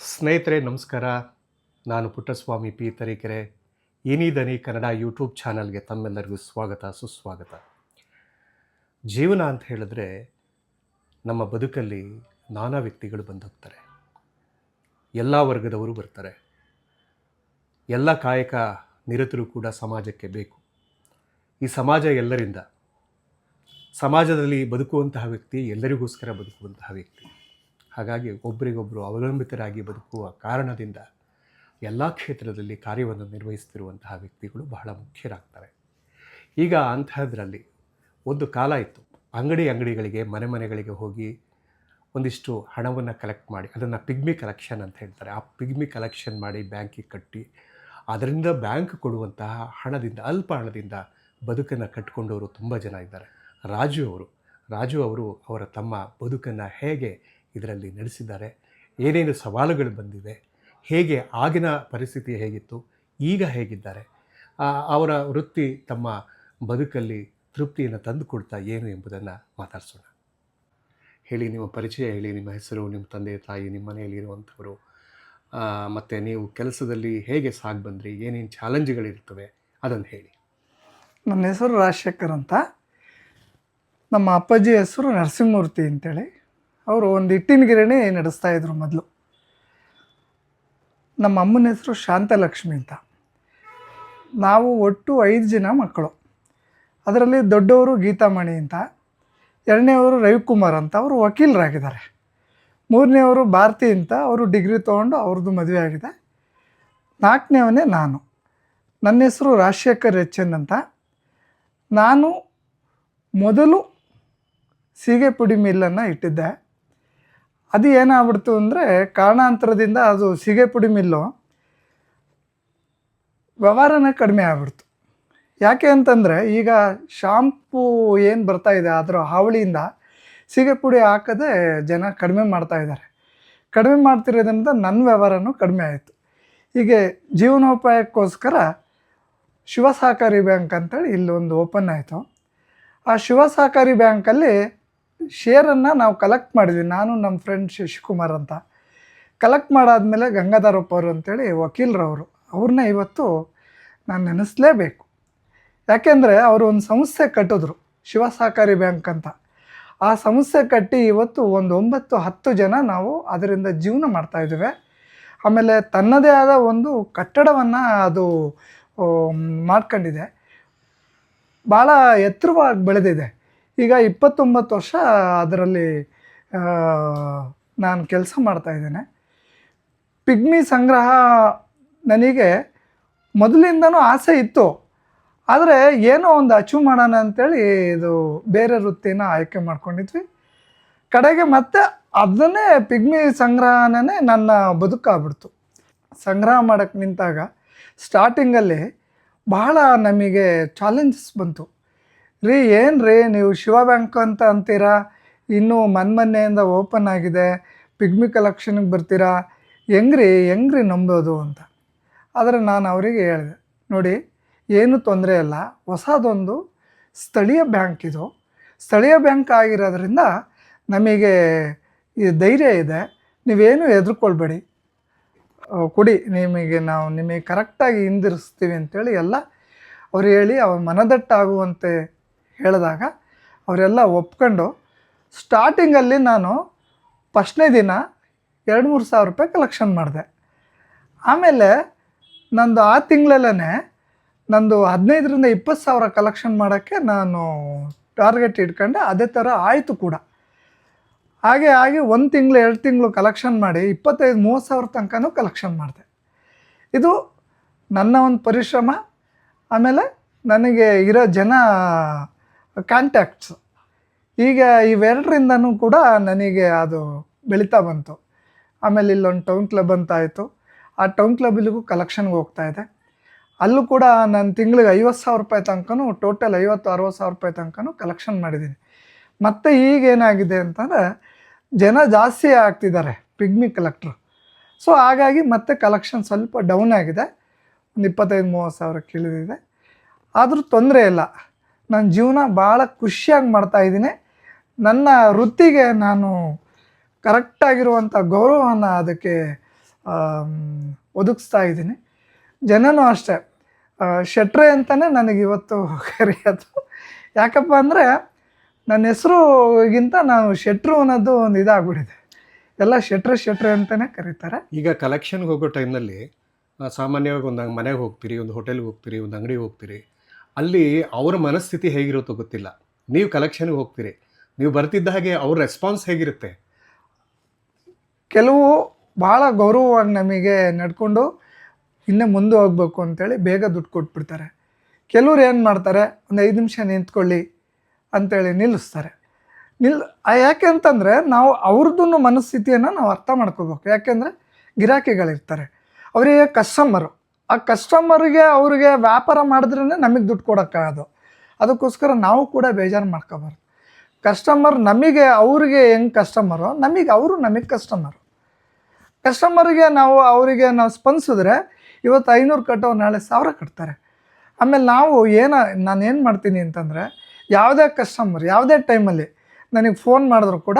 ಸ್ನೇಹಿತರೆ, ನಮಸ್ಕಾರ. ನಾನು ಪುಟ್ಟಸ್ವಾಮಿ ಪಿ. ತರೀಕೆರೆ. ಇನಿದನಿ ಕನ್ನಡ ಯೂಟ್ಯೂಬ್ ಚಾನಲ್ಗೆ ತಮ್ಮೆಲ್ಲರಿಗೂ ಸ್ವಾಗತ, ಸುಸ್ವಾಗತ. ಜೀವನ ಅಂತ ಹೇಳಿದ್ರೆ ನಮ್ಮ ಬದುಕಲ್ಲಿ ನಾನಾ ವ್ಯಕ್ತಿಗಳು ಬಂದೋಗ್ತಾರೆ. ಎಲ್ಲ ವರ್ಗದವರು ಬರ್ತಾರೆ. ಎಲ್ಲ ಕಾಯಕ ನಿರತರು ಕೂಡ ಸಮಾಜಕ್ಕೆ ಬೇಕು. ಈ ಸಮಾಜ ಎಲ್ಲರಿಂದ, ಸಮಾಜದಲ್ಲಿ ಬದುಕುವಂತಹ ವ್ಯಕ್ತಿ ಎಲ್ಲರಿಗೋಸ್ಕರ ಬದುಕುವಂತಹ ವ್ಯಕ್ತಿ. ಹಾಗಾಗಿ ಒಬ್ಬರಿಗೊಬ್ಬರು ಅವಲಂಬಿತರಾಗಿ ಬದುಕುವ ಕಾರಣದಿಂದ ಎಲ್ಲ ಕ್ಷೇತ್ರದಲ್ಲಿ ಕಾರ್ಯವನ್ನು ನಿರ್ವಹಿಸ್ತಿರುವಂತಹ ವ್ಯಕ್ತಿಗಳು ಬಹಳ ಮುಖ್ಯರಾಗ್ತಾರೆ. ಈಗ ಅಂತಹದ್ರಲ್ಲಿ ಒಂದು ಕಾಲ ಇತ್ತು. ಅಂಗಡಿ ಅಂಗಡಿಗಳಿಗೆ, ಮನೆ ಮನೆಗಳಿಗೆ ಹೋಗಿ ಒಂದಿಷ್ಟು ಹಣವನ್ನು ಕಲೆಕ್ಟ್ ಮಾಡಿ, ಅದನ್ನು ಪಿಗ್ಮಿ ಕಲೆಕ್ಷನ್ ಅಂತ ಹೇಳ್ತಾರೆ. ಆ ಪಿಗ್ಮಿ ಕಲೆಕ್ಷನ್ ಮಾಡಿ ಬ್ಯಾಂಕಿಗೆ ಕಟ್ಟಿ, ಅದರಿಂದ ಬ್ಯಾಂಕ್ ಕೊಡುವಂತಹ ಹಣದಿಂದ, ಅಲ್ಪ ಹಣದಿಂದ ಬದುಕನ್ನು ಕಟ್ಟಿಕೊಂಡವರು ತುಂಬ ಜನ ಇದ್ದಾರೆ. ರಾಜು ಅವರು ರಾಜು ಅವರು ಅವರ ತಮ್ಮ ಬದುಕನ್ನು ಹೇಗೆ ಇದರಲ್ಲಿ ನಡೆಸಿದ್ದಾರೆ. ಏನೇನು ಸವಾಲುಗಳು ಬಂದಿವೆ, ಹೇಗೆ ಆಗಿನ ಪರಿಸ್ಥಿತಿ ಹೇಗಿತ್ತು, ಈಗ ಹೇಗಿದ್ದಾರೆ ಅವರ ವೃತ್ತಿ ತಮ್ಮ ಬದುಕಲ್ಲಿ ತೃಪ್ತಿಯನ್ನು ತಂದುಕೊಡ್ತಾ ಏನು ಎಂಬುದನ್ನು ಮಾತಾಡಿಸೋಣ. ಹೇಳಿ, ನಿಮ್ಮ ಪರಿಚಯ ಹೇಳಿ, ನಿಮ್ಮ ಹೆಸರು, ನಿಮ್ಮ ತಂದೆ, ತಾಯಿ, ನಿಮ್ಮ ಮನೆಯಲ್ಲಿರುವಂಥವರು ಮತ್ತು ನೀವು ಕೆಲಸದಲ್ಲಿ ಹೇಗೆ ಸಾಗಿ ಬಂದ್ರಿ, ಏನೇನು ಚಾಲೆಂಜ್ಗಳಿರ್ತವೆ, ಅದನ್ನು ಹೇಳಿ. ನನ್ನ ಹೆಸರು ರಾಜಶೇಖರ್ ಅಂತ. ನಮ್ಮ ಅಪ್ಪಾಜಿ ಹೆಸರು ನರಸಿಂಹಮೂರ್ತಿ ಅಂತೇಳಿ. ಅವರು ಒಂದು ಹಿಟ್ಟಿನ ಗಿರಣಿ ನಡೆಸ್ತಾ ಇದ್ರು ಮೊದಲು. ನಮ್ಮ ಅಮ್ಮನ ಹೆಸರು ಶಾಂತಲಕ್ಷ್ಮಿ ಅಂತ. ನಾವು ಒಟ್ಟು ಐದು ಜನ ಮಕ್ಕಳು. ಅದರಲ್ಲಿ ದೊಡ್ಡವರು ಗೀತಾಮಣಿ ಅಂತ ಎರಡನೇವರು ರವಿಕುಮಾರ್ ಅಂತ ಅವರು ವಕೀಲರಾಗಿದ್ದಾರೆ. ಮೂರನೇವರು ಭಾರತಿ ಅಂತ ಅವರು ಡಿಗ್ರಿ ತೊಗೊಂಡು ಅವ್ರದ್ದು ಮದುವೆ ಆಗಿದೆ. ನಾಲ್ಕನೇವನೇ ನಾನು. ನನ್ನ ಹೆಸರು ರಾಜಶೇಖರ್ ಎಚ್ಚನ್ ಅಂತ. ನಾನು ಮೊದಲು ಸೀಗೆ ಪುಡಿ ಮಿಲ್ಲನ್ನು ಇಟ್ಟಿದ್ದೆ. ಅದು ಏನಾಗ್ಬಿಡ್ತು ಅಂದರೆ ಕಾರಣಾಂತರದಿಂದ ಅದು ಸಿಗೆ ಪುಡಿ ಮಿಲ್ಲು ವ್ಯವಹಾರನೇ ಕಡಿಮೆ ಆಗ್ಬಿಡ್ತು. ಯಾಕೆ ಅಂತಂದರೆ ಈಗ ಶಾಂಪೂ ಏನು ಬರ್ತಾ ಇದೆ ಅದರ ಹಾವಳಿಯಿಂದ ಸೀಗೆ ಪುಡಿ ಹಾಕದೆ ಜನ ಕಡಿಮೆ ಮಾಡ್ತಾ ಇದ್ದಾರೆ. ಕಡಿಮೆ ಮಾಡ್ತಿರೋದ್ರಿಂದ ನನ್ನ ವ್ಯವಹಾರನೂ ಕಡಿಮೆ ಆಯಿತು. ಹೀಗೆ ಜೀವನೋಪಾಯಕ್ಕೋಸ್ಕರ ಶಿವ ಸಹಕಾರಿ ಬ್ಯಾಂಕ್ ಅಂತೇಳಿ ಇಲ್ಲೊಂದು ಓಪನ್ ಆಯಿತು. ಆ ಶಿವ ಸಹಕಾರಿ ಬ್ಯಾಂಕಲ್ಲಿ ಶೇರನ್ನು ನಾವು ಕಲೆಕ್ಟ್ ಮಾಡಿದ್ವಿ. ನಾನು ನಮ್ಮ ಫ್ರೆಂಡ್ ಶಶಿಕುಮಾರ್ ಅಂತ. ಕಲೆಕ್ಟ್ ಮಾಡಾದಮೇಲೆ ಗಂಗಾಧರಪ್ಪ ಅವರು ಅಂತೇಳಿ ವಕೀಲರವರು. ಅವ್ರನ್ನ ಇವತ್ತು ನಾನು ನೆನೆಸಲೇಬೇಕು. ಯಾಕೆಂದರೆ ಅವರು ಒಂದು ಸಂಸ್ಥೆ ಕಟ್ಟಿದ್ರು, ಶಿವ ಸಹಕಾರಿ ಬ್ಯಾಂಕ್ ಅಂತ. ಆ ಸಂಸ್ಥೆ ಕಟ್ಟಿ ಇವತ್ತು ಒಂದು ಒಂಬತ್ತು, ಹತ್ತು ಜನ ನಾವು ಅದರಿಂದ ಜೀವನ ಮಾಡ್ತಾಯಿದ್ದೇವೆ ಆಮೇಲೆ ತನ್ನದೇ ಆದ ಒಂದು ಕಟ್ಟಡವನ್ನು ಅದು ಮಾಡ್ಕೊಂಡಿದೆ. ಭಾಳ ಎತ್ತರವಾಗಿ ಬೆಳೆದಿದೆ. ಈಗ ಇಪ್ಪತ್ತೊಂಬತ್ತು ವರ್ಷ ಅದರಲ್ಲಿ ನಾನು ಕೆಲಸ ಮಾಡ್ತಾಯಿದ್ದೇನೆ ಪಿಗ್ಮಿ ಸಂಗ್ರಹ ನನಗೆ ಮೊದಲಿಂದನೂ ಆಸೆ ಇತ್ತು. ಆದರೆ ಏನೋ ಒಂದು ಅಚೀವ್ ಮಾಡೋಣ ಅಂತೇಳಿ ಇದು ಬೇರೆ ವೃತ್ತಿನ ಆಯ್ಕೆ ಮಾಡ್ಕೊಂಡಿದ್ವಿ. ಕಡೆಗೆ ಮತ್ತೆ ಅದನ್ನೇ ಪಿಗ್ಮಿ ಸಂಗ್ರಹನೇ ನನ್ನ ಬದುಕಾಗ್ಬಿಡ್ತು. ಸಂಗ್ರಹ ಮಾಡೋಕ್ಕೆ ನಿಂತಾಗ ಸ್ಟಾರ್ಟಿಂಗಲ್ಲಿ ಬಹಳ ನಮಗೆ ಚಾಲೆಂಜಸ್ ಬಂತು. ರೀ, ಏನು ರೀ, ನೀವು ಶಿವ ಬ್ಯಾಂಕ್ ಅಂತ ಅಂತೀರಾ? ಇನ್ನೂ ಮೊನ್ನೆಯಿಂದ ಓಪನ್ ಆಗಿದೆ. ಪಿಗ್ಮಿ ಕಲೆಕ್ಷನ್ಗೆ ಬರ್ತೀರಾ? ಹೆಂಗ್ರಿ ಹೆಂಗ್ರಿ ನಂಬೋದು ಅಂತ. ಆದರೆ ನಾನು ಅವರಿಗೆ ಹೇಳಿದೆ, ನೋಡಿ, ಏನು ತೊಂದರೆ ಇಲ್ಲ. ಹೊಸದೊಂದು ಸ್ಥಳೀಯ ಬ್ಯಾಂಕ್ ಇದು. ಸ್ಥಳೀಯ ಬ್ಯಾಂಕ್ ಆಗಿರೋದ್ರಿಂದ ನಮಗೆ ಧೈರ್ಯ ಇದೆ. ನೀವೇನು ಹೆದರ್ಕೊಳ್ಬೇಡಿ. ಕೊಡಿ, ನಿಮಗೆ ನಾವು ನಿಮಗೆ ಕರೆಕ್ಟಾಗಿ ಹಿಂದಿರಿಸ್ತೀವಿ ಅಂತೇಳಿ ಎಲ್ಲ ಅವ್ರು ಹೇಳಿ ಅವ್ರ ಮನದಟ್ಟಾಗುವಂತೆ ಹೇಳಿದಾಗ ಅವರೆಲ್ಲ ಒಪ್ಕೊಂಡು ಸ್ಟಾರ್ಟಿಂಗಲ್ಲಿ ನಾನು ಫಸ್ಟ್ನೇ ದಿನ ಎರಡು ಮೂರು ಸಾವಿರ ರೂಪಾಯಿ ಕಲೆಕ್ಷನ್ ಮಾಡಿದೆ. ಆಮೇಲೆ ನಂದು ಆ ತಿಂಗಳಲ್ಲೇ ನಂದು ಹದಿನೈದರಿಂದ ಇಪ್ಪತ್ತು ಸಾವಿರ ಕಲೆಕ್ಷನ್ ಮಾಡೋಕ್ಕೆ ನಾನು ಟಾರ್ಗೆಟ್ ಇಟ್ಕೊಂಡೆ, ಅದೇ ಥರ ಆಯಿತು ಕೂಡ. ಹಾಗೆ ಹಾಗೆ ಒಂದು ತಿಂಗಳು, ಎರಡು ತಿಂಗಳು ಕಲೆಕ್ಷನ್ ಮಾಡಿ ಇಪ್ಪತ್ತೈದು, ಮೂವತ್ತು ಸಾವಿರ ತನಕನೂ ಕಲೆಕ್ಷನ್ ಮಾಡಿದೆ. ಇದು ನನ್ನ ಒಂದು ಪರಿಶ್ರಮ. ಆಮೇಲೆ ನನಗೆ ಇರೋ ಜನ ಕಾಂಟ್ಯಾಕ್ಟ್ಸ್ ಈಗ ಇವೆರಡರಿಂದನೂ ಕೂಡ ನನಗೆ ಅದು ಬೆಳೀತಾ ಬಂತು. ಆಮೇಲೆ ಇಲ್ಲೊಂದು ಟೌನ್ ಕ್ಲಬ್ ಅಂತ ಆಯಿತು. ಆ ಟೌನ್ ಕ್ಲಬ್ಲಿಗೂ ಕಲೆಕ್ಷನ್ಗೆ ಹೋಗ್ತಾ ಇದೆ. ಅಲ್ಲೂ ಕೂಡ ನಾನು ತಿಂಗಳಿಗೆ ಐವತ್ತು ಸಾವಿರ ರೂಪಾಯಿ ತನಕನೂ ಟೋಟಲ್ ಐವತ್ತು, ಅರವತ್ತು ಸಾವಿರ ರೂಪಾಯಿ ತನಕನೂ ಕಲೆಕ್ಷನ್ ಮಾಡಿದ್ದೀನಿ. ಮತ್ತು ಈಗ ಏನಾಗಿದೆ ಅಂತಂದರೆ, ಜನ ಜಾಸ್ತಿ ಆಗ್ತಿದ್ದಾರೆ ಪಿಗ್ಮಿ ಕಲೆಕ್ಟ್ರು ಸೊ ಹಾಗಾಗಿ ಮತ್ತೆ ಕಲೆಕ್ಷನ್ ಸ್ವಲ್ಪ ಡೌನ್ ಆಗಿದೆ. ಒಂದು ಇಪ್ಪತ್ತೈದು, ಮೂವತ್ತು ಸಾವಿರ ಇಳಿದಿದೆ. ಆದರೂ ತೊಂದರೆ ಇಲ್ಲ. ನನ್ನ ಜೀವನ ಭಾಳ ಖುಷಿಯಾಗಿ ಮಾಡ್ತಾ ಇದ್ದೀನಿ. ನನ್ನ ವೃತ್ತಿಗೆ ನಾನು ಕರೆಕ್ಟಾಗಿರುವಂಥ ಗೌರವವನ್ನು ಅದಕ್ಕೆ ಒದಗಿಸ್ತಾ ಇದ್ದೀನಿ. ಜನನೂ ಅಷ್ಟೇ. ಶೆಟ್ರೆ ಅಂತಲೇ ನನಗೆ ಇವತ್ತು ಕರೆಯೋದು. ಯಾಕಪ್ಪ ಅಂದರೆ ನನ್ನ ಹೆಸರುಗಿಂತ ನಾನು ಶೆಟ್ರು ಅನ್ನೋದು ಒಂದು ಇದಾಗ್ಬಿಟ್ಟಿದೆ. ಎಲ್ಲ ಶೆಟ್ರೆ ಶೆಟ್ರೆ ಅಂತಲೇ ಕರೀತಾರೆ. ಈಗ ಕಲೆಕ್ಷನ್ಗೆ ಹೋಗೋ ಟೈಮ್ನಲ್ಲಿ ಸಾಮಾನ್ಯವಾಗಿ ಒಂದು ಮನೆಗೆ ಹೋಗ್ತೀರಿ, ಒಂದು ಹೋಟೆಲ್ಗೆ ಹೋಗ್ತೀರಿ, ಒಂದು ಅಂಗಡಿಗೆ ಹೋಗ್ತೀರಿ. ಅಲ್ಲಿ ಅವರ ಮನಸ್ಥಿತಿ ಹೇಗಿರುತ್ತೋ ಗೊತ್ತಿಲ್ಲ. ನೀವು ಕಲೆಕ್ಷನ್ಗೆ ಹೋಗ್ತೀರಿ. ನೀವು ಬರ್ತಿದ್ದ ಹಾಗೆ ಅವ್ರ ರೆಸ್ಪಾನ್ಸ್ ಹೇಗಿರುತ್ತೆ? ಕೆಲವು ಭಾಳ ಗೌರವವಾಗಿ ನಮಗೆ ನಡ್ಕೊಂಡು ಇನ್ನೂ ಮುಂದೆ ಹೋಗ್ಬೇಕು ಅಂತೇಳಿ ಬೇಗ ದುಡ್ಡು ಕೊಟ್ಬಿಡ್ತಾರೆ. ಕೆಲವ್ರು ಏನು ಮಾಡ್ತಾರೆ? ಒಂದು ಐದು ನಿಮಿಷ ನಿಂತ್ಕೊಳ್ಳಿ ಅಂತೇಳಿ ನಿಲ್ಲಿಸ್ತಾರೆ. ನಿಲ್, ಆ ಯಾಕೆ ಅಂತಂದರೆ ನಾವು ಅವ್ರದ್ದು ಮನಸ್ಥಿತಿಯನ್ನು ನಾವು ಅರ್ಥ ಮಾಡ್ಕೋಬೇಕು. ಯಾಕೆಂದರೆ ಗಿರಾಕಿಗಳಿರ್ತಾರೆ. ಅವರಿಗೆ ಕಸ್ಟಮರು ಆ ಕಸ್ಟಮರ್ಗೆ ಅವ್ರಿಗೆ ವ್ಯಾಪಾರ ಮಾಡಿದ್ರೇ ನಮಗೆ ದುಡ್ಡು ಕೊಡೋಕ್ಕಾಗೋದು ಅದಕ್ಕೋಸ್ಕರ ನಾವು ಕೂಡ ಬೇಜಾರು ಮಾಡ್ಕೋಬಾರ್ದು. ಕಸ್ಟಮರ್ ನಮಗೆ, ಅವ್ರಿಗೆ ಹೆಂಗೆ ಕಸ್ಟಮರು ನಮಗೆ, ಅವರು ನಮಗೆ ಕಸ್ಟಮರು ಕಸ್ಟಮರ್ಗೆ ನಾವು, ಅವರಿಗೆ ನಾವು ಸ್ಪಂದಿಸಿದ್ರೆ ಇವತ್ತು ಐನೂರು ಕಟ್ಟೋ ನಾಳೆ ಸಾವಿರ ಕಟ್ತಾರೆ. ಆಮೇಲೆ ನಾವು ಏನು, ನಾನು ಏನು ಮಾಡ್ತೀನಿ ಅಂತಂದರೆ, ಯಾವುದೇ ಕಸ್ಟಮರ್ ಯಾವುದೇ ಟೈಮಲ್ಲಿ ನನಗೆ ಫೋನ್ ಮಾಡಿದ್ರು ಕೂಡ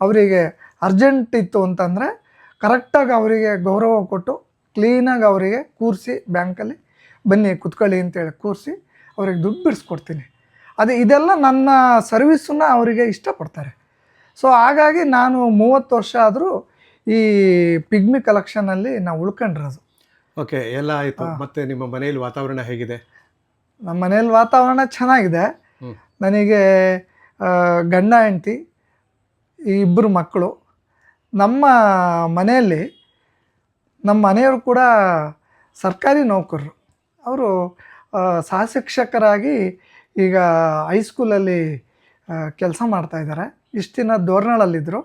ಅವರಿಗೆ ಅರ್ಜೆಂಟ್ ಇತ್ತು ಅಂತಂದರೆ ಕರೆಕ್ಟಾಗಿ ಅವರಿಗೆ ಗೌರವ ಕೊಟ್ಟು ಕ್ಲೀನಾಗಿ ಅವರಿಗೆ ಕೂರಿಸಿ ಬ್ಯಾಂಕಲ್ಲಿ ಬನ್ನಿ ಕುತ್ಕೊಳ್ಳಿ ಅಂತೇಳಿ ಕೂರಿಸಿ ಅವ್ರಿಗೆ ದುಡ್ಡು ಬಿಡಿಸ್ಕೊಡ್ತೀನಿ. ಅದು ಇದೆಲ್ಲ ನನ್ನ ಸರ್ವಿಸನ್ನು ಅವರಿಗೆ ಇಷ್ಟಪಡ್ತಾರೆ. ಸೊ ಹಾಗಾಗಿ ನಾನು ಮೂವತ್ತು ವರ್ಷ ಆದರೂ ಈ ಪಿಗ್ಮಿ ಕಲೆಕ್ಷನಲ್ಲಿ ನಾವು ಉಳ್ಕೊಂಡಿರೋದು. ಓಕೆ ಎಲ್ಲ ಆಯಿತು. ಮತ್ತೆ ನಿಮ್ಮ ಮನೆಯಲ್ಲಿ ವಾತಾವರಣ ಹೇಗಿದೆ? ನಮ್ಮ ಮನೇಲಿ ವಾತಾವರಣ ಚೆನ್ನಾಗಿದೆ. ನನಗೆ ಗಂಡ ಹೆಂಡತಿ ಇಬ್ಬರು ಮಕ್ಕಳು. ನಮ್ಮ ಮನೆಯಲ್ಲಿ ನಮ್ಮ ಮನೆಯವರು ಕೂಡ ಸರ್ಕಾರಿ ನೌಕರರು. ಅವರು ಸಹಶಿಕ್ಷಕರಾಗಿ ಈಗ ಹೈಸ್ಕೂಲಲ್ಲಿ ಕೆಲಸ ಮಾಡ್ತಾಯಿದ್ದಾರೆ ಇಷ್ಟು ದಿನ ದೋರ್ನಾಳಲ್ಲಿದ್ದರು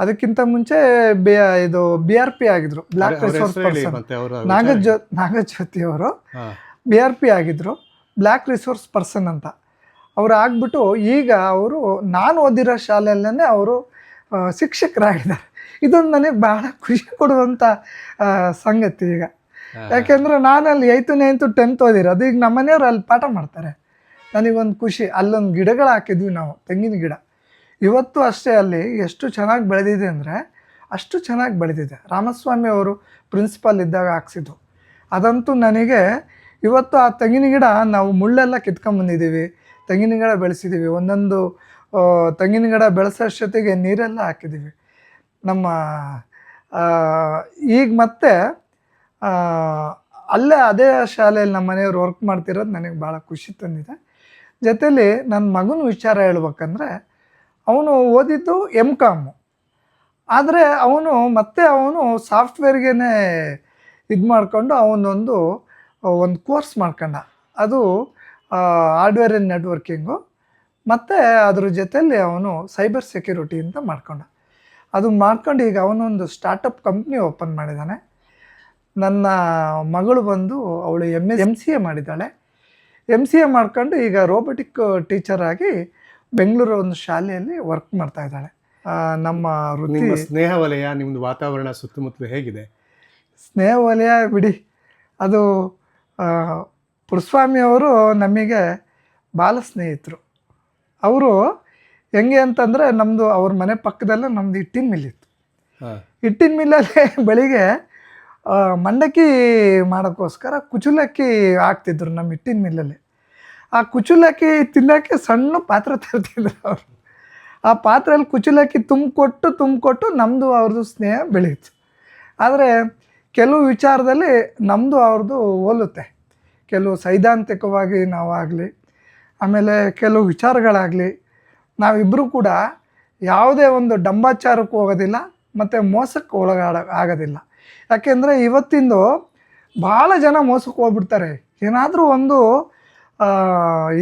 ಅದಕ್ಕಿಂತ ಮುಂಚೆ ಬಿ ಇದು ಬಿ ಆರ್ ಪಿ ಆಗಿದ್ರು. ಬ್ಲ್ಯಾಕ್ ರಿಸೋರ್ಸ್ ಪರ್ಸನ್ ನಾಗಜ್ಯೋ ನಾಗಜ್ಯೋತಿ ಅವರು. ಬಿ ಆರ್ ಪಿ ಆಗಿದ್ದರು ಬ್ಲ್ಯಾಕ್ ರಿಸೋರ್ಸ್ ಪರ್ಸನ್ ಅಂತ. ಅವರು ಆಗ್ಬಿಟ್ಟು ಈಗ ಅವರು ನಾನು ಓದಿರೋ ಶಾಲೆಯಲ್ಲೇ ಅವರು ಶಿಕ್ಷಕರಾಗಿದ್ದಾರೆ. ಇದೊಂದು ನನಗೆ ಬಹಳ ಖುಷಿ ಕೊಡುವಂಥ ಸಂಗತಿ ಈಗ. ಯಾಕೆಂದ್ರೆ ನಾನು ಅಲ್ಲಿ ಏಯ್ತು ನೈನ್ತು ಟೆಂತ್ ಓದಿರೋದು ಈಗ ನಮ್ಮ ಮನೆಯವ್ರು ಅಲ್ಲಿ ಪಾಠ ಮಾಡ್ತಾರೆ. ನನಗೊಂದು ಖುಷಿ ಅಲ್ಲೊಂದು ಗಿಡಗಳು ಹಾಕಿದ್ವಿ ನಾವು ತೆಂಗಿನ ಗಿಡ. ಇವತ್ತು ಅಷ್ಟೇ ಅಲ್ಲಿ ಎಷ್ಟು ಚೆನ್ನಾಗಿ ಬೆಳೆದಿದೆ ಅಂದರೆ ಅಷ್ಟು ಚೆನ್ನಾಗಿ ಬೆಳೆದಿದೆ. ರಾಮಸ್ವಾಮಿ ಅವರು ಪ್ರಿನ್ಸಿಪಾಲ್ ಇದ್ದಾಗ ಹಾಕ್ಸಿದ್ದು. ಅದಂತೂ ನನಗೆ ಇವತ್ತು ಆ ತೆಂಗಿನ ಗಿಡ ನಾವು ಮುಳ್ಳೆಲ್ಲ ಕಿತ್ಕೊಂಬಂದಿದ್ದೀವಿ ತೆಂಗಿನ ಗಿಡ ಬೆಳೆಸಿದ್ದೀವಿ. ಒಂದೊಂದು ತೆಂಗಿನ ಗಿಡ ಬೆಳೆಸೋಷ್ಟೊತ್ತಿಗೆ ನೀರೆಲ್ಲ ಹಾಕಿದ್ದೀವಿ. ನಮ್ಮ ಈಗ ಮತ್ತೆ ಅಲ್ಲೇ ಅದೇ ಶಾಲೆಯಲ್ಲಿ ನಮ್ಮ ಮನೆಯವ್ರು ವರ್ಕ್ ಮಾಡ್ತಿರೋದು ನನಗೆ ಭಾಳ ಖುಷಿ ತಂದಿದೆ. ಜೊತೇಲಿ ನನ್ನ ಮಗನ ವಿಚಾರ ಹೇಳ್ಬೇಕಂದ್ರೆ, ಅವನು ಓದಿದ್ದು ಎಂ ಕಾಮು ಆದರೆ ಅವನು ಮತ್ತೆ ಅವನು ಸಾಫ್ಟ್ವೇರ್ಗೆ ಇದು ಮಾಡಿಕೊಂಡು ಅವನೊಂದು, ಒಂದು ಕೋರ್ಸ್ ಮಾಡ್ಕೊಂಡ. ಅದು ಹಾರ್ಡ್ವೇರ್ ಆ್ಯಂಡ್ ನೆಟ್ವರ್ಕಿಂಗು. ಮತ್ತು ಅದ್ರ ಜೊತೆಯಲ್ಲಿ ಅವನು ಸೈಬರ್ ಸೆಕ್ಯೂರಿಟಿ ಅಂತ ಮಾಡ್ಕೊಂಡ. ಅದು ಮಾಡ್ಕೊಂಡು ಈಗ ಅವನೊಂದು ಸ್ಟಾರ್ಟಪ್ ಕಂಪ್ನಿ ಓಪನ್ ಮಾಡಿದ್ದಾನೆ ನನ್ನ ಮಗಳು ಬಂದು ಅವಳು M S M C A ಮಾಡಿದ್ದಾಳೆ. ಎಂ ಸಿ ಎ ಮಾಡ್ಕೊಂಡು ಈಗ ರೋಬೋಟಿಕ್ ಟೀಚರ್ ಆಗಿ ಬೆಂಗಳೂರು ಒಂದು ಶಾಲೆಯಲ್ಲಿ ವರ್ಕ್ ಮಾಡ್ತಾ ಇದ್ದಾಳೆ. ನಮ್ಮ ವೃತ್ತಿ ನಿಮ್ಮ ಸ್ನೇಹ ವಲಯ ನಿಮ್ಮದು ವಾತಾವರಣ ಸುತ್ತಮುತ್ತಲು ಹೇಗಿದೆ? ಸ್ನೇಹ ವಲಯ ಬಿಡಿ. ಅದು ಪುರುಸ್ವಾಮಿ ಅವರು ನಮಗೆ ಬಾಲ ಸ್ನೇಹಿತರು. ಅವರು ಹೆಂಗೆ ಅಂತಂದರೆ ನಮ್ಮದು ಅವ್ರ ಮನೆ ಪಕ್ಕದಲ್ಲೇ ನಮ್ಮದು ಹಿಟ್ಟಿನ ಮಿಲ್ ಇತ್ತು. ಹಿಟ್ಟಿನ ಮಿಲ್ಲಲ್ಲಿ ಬೆಳಿಗ್ಗೆ ಮಂಡಕ್ಕಿ ಮಾಡೋಕ್ಕೋಸ್ಕರ ಕುಚುಲಕ್ಕಿ ಹಾಕ್ತಿದ್ರು ನಮ್ಮ ಹಿಟ್ಟಿನ ಮಿಲ್ಲಲ್ಲಿ. ಆ ಕುಚುಲಕ್ಕಿ ತಿನ್ನೋಕ್ಕೆ ಸಣ್ಣ ಪಾತ್ರೆ ತರ್ತಿದ್ರು ಅವರು. ಆ ಪಾತ್ರೆಯಲ್ಲಿ ಕುಚುಲಕ್ಕಿ ತುಂಬಿಕೊಟ್ಟು ತುಂಬಿಕೊಟ್ಟು ನಮ್ಮದು ಅವ್ರದ್ದು ಸ್ನೇಹ ಬೆಳೀತು. ಆದರೆ ಕೆಲವು ವಿಚಾರದಲ್ಲಿ ನಮ್ಮದು ಅವ್ರದ್ದು ಹೋಲುತ್ತೆ. ಕೆಲವು ಸೈದ್ಧಾಂತಿಕವಾಗಿ ನಾವಾಗಲಿ ಆಮೇಲೆ ಕೆಲವು ವಿಚಾರಗಳಾಗಲಿ ನಾವಿಬ್ಬರು ಕೂಡ ಯಾವುದೇ ಒಂದು ಡಂಬಾಚಾರಕ್ಕೂ ಹೋಗೋದಿಲ್ಲ, ಮತ್ತು ಮೋಸಕ್ಕೆ ಒಳಗಾಡ ಆಗೋದಿಲ್ಲ. ಯಾಕೆಂದರೆ ಇವತ್ತಿಂದು ಭಾಳ ಜನ ಮೋಸಕ್ಕೆ ಹೋಗ್ಬಿಡ್ತಾರೆ. ಏನಾದರೂ ಒಂದು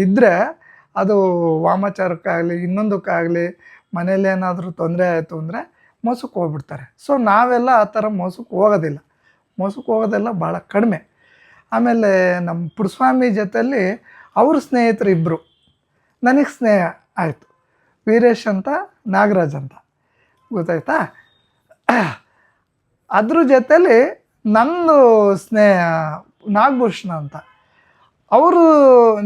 ಇದ್ದರೆ ಅದು ವಾಮಾಚಾರಕ್ಕಾಗಲಿ, ಇನ್ನೊಂದಕ್ಕಾಗಲಿ ಮನೇಲಿ ಏನಾದರೂ ತೊಂದರೆ ಆಯಿತು ಅಂದರೆ ಮೋಸಕ್ಕೆ ಹೋಗ್ಬಿಡ್ತಾರೆ. ಸೊ ನಾವೆಲ್ಲ ಆ ಥರ ಮೋಸಕ್ಕೆ ಹೋಗೋದಿಲ್ಲ. ಮೋಸಕ್ಕೆ ಹೋಗೋದೆಲ್ಲ ಭಾಳ ಕಡಿಮೆ. ಆಮೇಲೆ ನಮ್ಮ ಪುರಸ್ವಾಮಿ ಜೊತೆಯಲ್ಲಿ ಅವ್ರ ಸ್ನೇಹಿತರು ಇಬ್ಬರು ನನಗೆ ಸ್ನೇಹ ಆಯಿತು. ವೀರೇಶ್ ಅಂತ, ನಾಗರಾಜ್ ಅಂತ. ಗೊತ್ತಾಯ್ತಾ? ಅದ್ರ ಜೊತೇಲಿ ನನ್ನ ಸ್ನೇಹ, ನಾಗಭೂಷಣ ಅಂತ. ಅವರು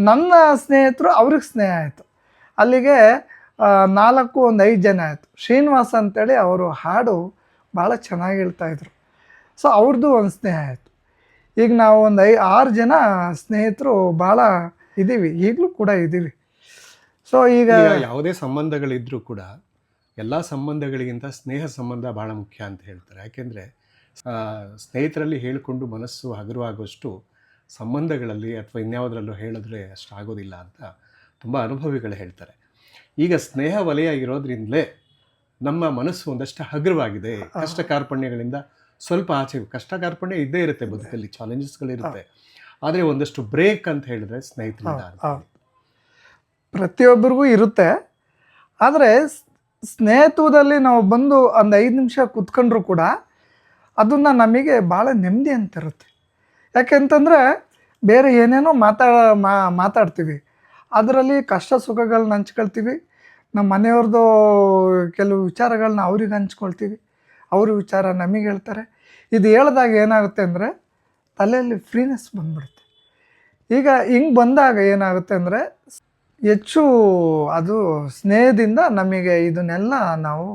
ನನ್ನ ಸ್ನೇಹಿತರು ಅವ್ರಿಗೆ ಸ್ನೇಹ ಆಯಿತು. ಅಲ್ಲಿಗೆ ನಾಲ್ಕು, ಒಂದು ಐದು ಜನ ಆಯಿತು. ಶ್ರೀನಿವಾಸ ಅಂತೇಳಿ ಅವರು ಹಾಡು ಭಾಳ ಚೆನ್ನಾಗಿ ಹೇಳ್ತಾಯಿದ್ರು ಸೊ ಅವ್ರದ್ದು ಒಂದು ಸ್ನೇಹ ಆಯಿತು. ಈಗ ನಾವು ಒಂದು ಐ, ಆರು ಜನ ಸ್ನೇಹಿತರು ಭಾಳ ಇದ್ದೀವಿ ಈಗಲೂ ಕೂಡ ಇದ್ದೀವಿ ಸೊ ಈಗ ಯಾವುದೇ ಸಂಬಂಧಗಳಿದ್ರೂ ಕೂಡ ಎಲ್ಲ ಸಂಬಂಧಗಳಿಗಿಂತ ಸ್ನೇಹ ಸಂಬಂಧ ಬಹಳ ಮುಖ್ಯ ಅಂತ ಹೇಳ್ತಾರೆ. ಯಾಕೆಂದರೆ ಸ್ನೇಹಿತರಲ್ಲಿ ಹೇಳಿಕೊಂಡು ಮನಸ್ಸು ಹಗುರವಾಗುವಷ್ಟು ಸಂಬಂಧಗಳಲ್ಲಿ ಅಥವಾ ಇನ್ಯಾವುದರಲ್ಲೂ ಹೇಳಿದ್ರೆ ಅಷ್ಟು ಆಗೋದಿಲ್ಲ ಅಂತ ತುಂಬ ಅನುಭವಿಗಳು ಹೇಳ್ತಾರೆ. ಈಗ ಸ್ನೇಹ ವಲಯ ಇರೋದ್ರಿಂದಲೇ ನಮ್ಮ ಮನಸ್ಸು ಒಂದಷ್ಟು ಹಗುರವಾಗಿದೆ. ಕಷ್ಟ ಕಾರ್ಪಣ್ಯಗಳಿಂದ ಸ್ವಲ್ಪ ಆಚೆ ಕಷ್ಟ ಕಾರ್ಪಣ್ಯ ಇದ್ದೇ ಇರುತ್ತೆ ಬದುಕಲ್ಲಿ ಚಾಲೆಂಜಸ್ಗಳಿರುತ್ತೆ ಆದರೆ ಒಂದಷ್ಟು ಬ್ರೇಕ್ ಅಂತ ಹೇಳಿದ್ರೆ ಸ್ನೇಹಿತರಿಂದ. ಪ್ರತಿಯೊಬ್ಬರಿಗೂ ಇರುತ್ತೆ. ಆದರೆ ಸ್ನೇಹಿತದಲ್ಲಿ ನಾವು ಬಂದು ಒಂದು ಐದು ನಿಮಿಷ ಕುತ್ಕೊಂಡ್ರು ಕೂಡ ಅದನ್ನು ನಮಗೆ ಭಾಳ ನೆಮ್ಮದಿ ಅಂತಿರುತ್ತೆ ಯಾಕೆಂತಂದರೆ ಬೇರೆ ಏನೇನೋ ಮಾತಾಡ ಮಾತಾಡ್ತೀವಿ. ಅದರಲ್ಲಿ ಕಷ್ಟ ಸುಖಗಳನ್ನ ಹಂಚ್ಕೊಳ್ತೀವಿ. ನಮ್ಮ ಮನೆಯವ್ರದ್ದು ಕೆಲವು ವಿಚಾರಗಳನ್ನ ಅವ್ರಿಗೆ ಹಂಚ್ಕೊಳ್ತೀವಿ. ಅವ್ರ ವಿಚಾರ ನಮಗೆ ಹೇಳ್ತಾರೆ. ಇದು ಹೇಳಿದಾಗ ಏನಾಗುತ್ತೆ ಅಂದರೆ ತಲೆಯಲ್ಲಿ ಫ್ರೀನೆಸ್ ಬಂದ್ಬಿಡುತ್ತೆ. ಈಗ ಹಿಂಗೆ ಬಂದಾಗ ಏನಾಗುತ್ತೆ ಅಂದರೆ ಹೆಚ್ಚು ಅದು ಸ್ನೇಹದಿಂದ ನಮಗೆ ಇದನ್ನೆಲ್ಲ ನಾವು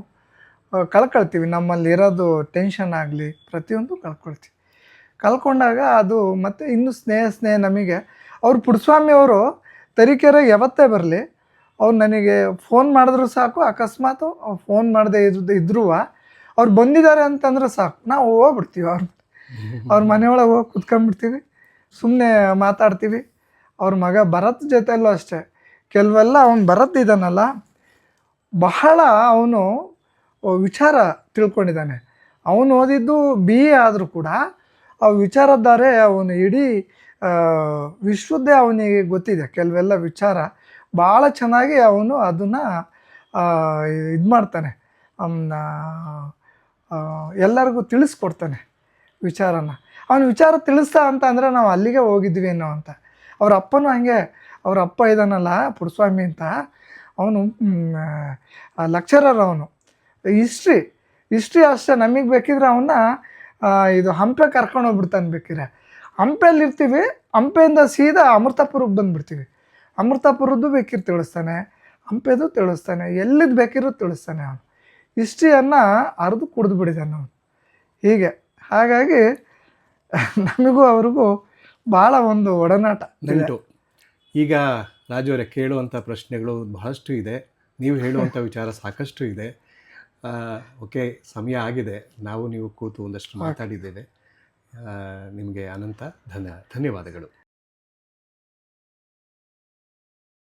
ಕಳ್ಕೊಳ್ತೀವಿ. ನಮ್ಮಲ್ಲಿ ಇರೋದು ಟೆನ್ಷನ್ ಆಗಲಿ ಪ್ರತಿಯೊಂದು ಕಳ್ಕೊಳ್ತೀವಿ. ಕಳ್ಕೊಂಡಾಗ ಅದು ಮತ್ತೆ ಇನ್ನೂ ಸ್ನೇಹ ಸ್ನೇಹ ನಮಗೆ ಅವ್ರು ಪುಡ್ಸ್ವಾಮಿ ಅವರು ತರೀಕೆರೆ ಯಾವತ್ತೇ ಬರಲಿ ಅವ್ರು ನನಗೆ ಫೋನ್ ಮಾಡಿದ್ರು ಸಾಕು ಅಕಸ್ಮಾತು ಫೋನ್ ಮಾಡದೆ ಇದ್ದು ಇದ್ರೂ ಅವ್ರು ಬಂದಿದ್ದಾರೆ ಅಂತಂದ್ರೆ ಸಾಕು. ನಾವು ಹೋಗ್ಬಿಡ್ತೀವಿ ಅವ್ರ ಅವ್ರ ಮನೆಯೊಳಗೆ ಹೋಗಿ ಕುತ್ಕೊಂಡ್ಬಿಡ್ತೀವಿ. ಸುಮ್ಮನೆ ಮಾತಾಡ್ತೀವಿ. ಅವ್ರ ಮಗ ಭರತ್ ಜೊತೆಯಲ್ಲೂ ಅಷ್ಟೇ. ಕೆಲವೆಲ್ಲ ಅವನು ಬರತ್ತಿದ್ದಾನಲ್ಲ ಬಹಳ ಅವನು ವಿಚಾರ ತಿಳ್ಕೊಂಡಿದ್ದಾನೆ. ಅವನು ಓದಿದ್ದು ಬಿ ಎ ಆದರೂ ಕೂಡ ಆ ವಿಚಾರದ್ದಾರೆ ಅವನು ಇಡೀ ವಿಶ್ವದ್ದೇ ಅವನಿಗೆ ಗೊತ್ತಿದೆ. ಕೆಲವೆಲ್ಲ ವಿಚಾರ ಭಾಳ ಚೆನ್ನಾಗಿ ಅವನು ಅದನ್ನು ಇದು ಮಾಡ್ತಾನೆ. ಎಲ್ಲರಿಗೂ ತಿಳಿಸ್ಕೊಡ್ತಾನೆ ವಿಚಾರನ. ಅವನ ವಿಚಾರ ತಿಳಿಸ್ತಾ ಅಂತ ಅಂದರೆ ನಾವು ಅಲ್ಲಿಗೆ ಹೋಗಿದ್ವಿ ಏನೋ ಅಂತ. ಅವ್ರ ಅಪ್ಪನೂ ಹಾಗೆ ಅವ್ರ ಅಪ್ಪ ಇದ್ದಾನಲ್ಲ ಪುಡ್ಸ್ವಾಮಿ ಅಂತ, ಅವನು ಲೆಕ್ಚರರ್ ಅವನು. ಹಿಸ್ಟ್ರಿ ಹಿಸ್ಟ್ರಿ ಅಷ್ಟೇ, ನಮಗೆ ಬೇಕಿದ್ರೆ ಅವನ್ನ ಇದು ಹಂಪೆ ಕರ್ಕೊಂಡು ಹೋಗ್ಬಿಡ್ತಾನೆ ಬೇಕಿದ್ರೆ. ಹಂಪೆಯಲ್ಲಿ ಇರ್ತೀವಿ, ಹಂಪೆಯಿಂದ ಸೀದಾ ಅಮೃತಾಪುರಕ್ಕೆ ಬಂದುಬಿಡ್ತೀವಿ. ಅಮೃತಾಪುರದ್ದು ಬೇಕಿರ್ ತಿಳಿಸ್ತಾನೆ, ಹಂಪೆದು ತಿಳಿಸ್ತಾನೆ ಎಲ್ಲಿದ್ದು ಬೇಕಿರೋ ತಿಳಿಸ್ತಾನೆ ಅವನು. ಹಿಸ್ಟ್ರಿಯನ್ನು ಅರ್ದು ಕುಡಿದು ಬಿಡಿದಾನೆ ಅವನು. ಹೀಗೆ, ಹಾಗಾಗಿ ನಮಗೂ ಅವ್ರಿಗೂ ಭಾಳ ಒಂದು ಒಡನಾಟ. ನಂಟು. ಈಗ ರಾಜು ಅವರೇ ಕೇಳುವಂಥ ಪ್ರಶ್ನೆಗಳು ಬಹಳಷ್ಟು ಇದೆ. ನೀವು ಹೇಳುವಂಥ ವಿಚಾರ ಸಾಕಷ್ಟು ಇದೆ. ಓಕೆ ಸಮಯ ಆಗಿದೆ. ನಾವು ನೀವು ಕೂತು ಒಂದಷ್ಟು ಮಾತಾಡಿದ್ದೇವೆ. ನಿಮಗೆ ಅನಂತ ಧನ್ಯ ಧನ್ಯವಾದಗಳು.